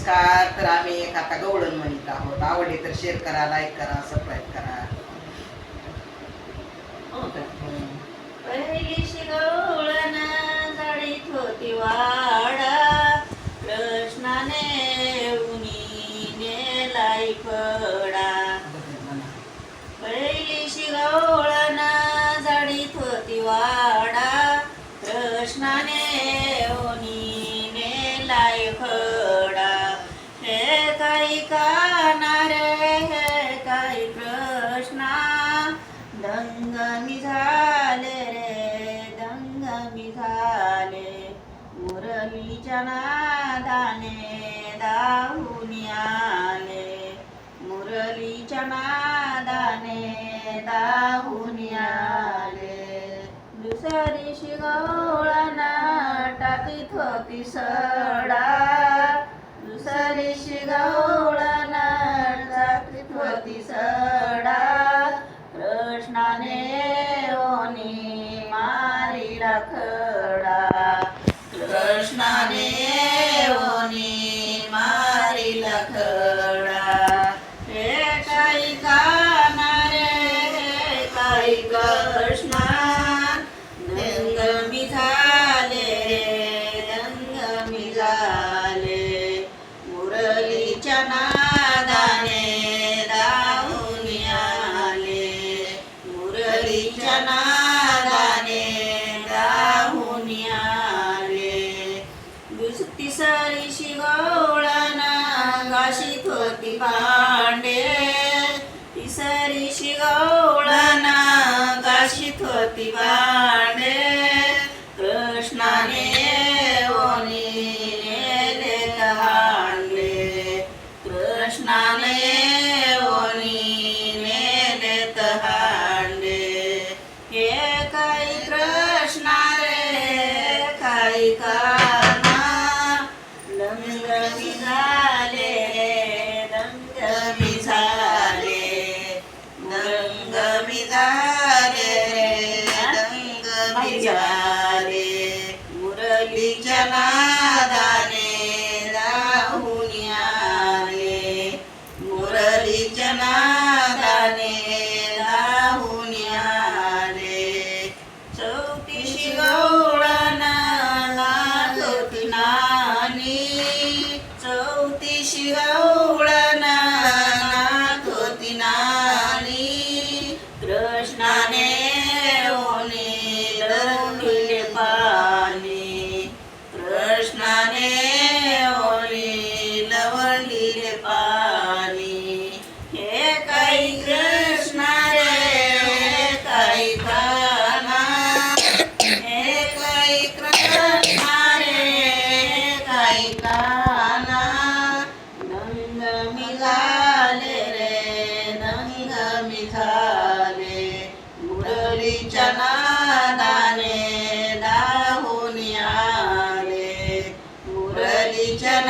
नमस्कार तर आम्ही एक आता गवळण म्हणत आहोत. आवडले तर शेअर करा लाईक करा सबस्क्राईब करा. हो का? जाळीत होती वाडा. कृष्णाने उनी नेलाई पडा पहिली शिगवळण जाळीत होती वाडा. कृष्णाने उनी नेलाई फडा दंगमी झाले मुरलीच्या नादाने दाहून आले. मुरलीच्या नादाने दाहून आले. दुसरी शिगवळना टाकीत होती सडा. दुसरी शिगवळना टाकीत होती सडा. कृष्णाने ओनी લખડા કૃષ્ણ દેવોની મારી લખડા હે કઈ કાના રે કઈ કૃષ્ણ રંગ મિઝાલે રંગ મિઝાલે મુરલી ચના पांडे तिसरी शिगवळना काशीत होती पांडे कृष्णाने ओनी नेले हांडले कृष्णाने ओनी मुलीच्या नादाने धावून आले. मुरलीच्या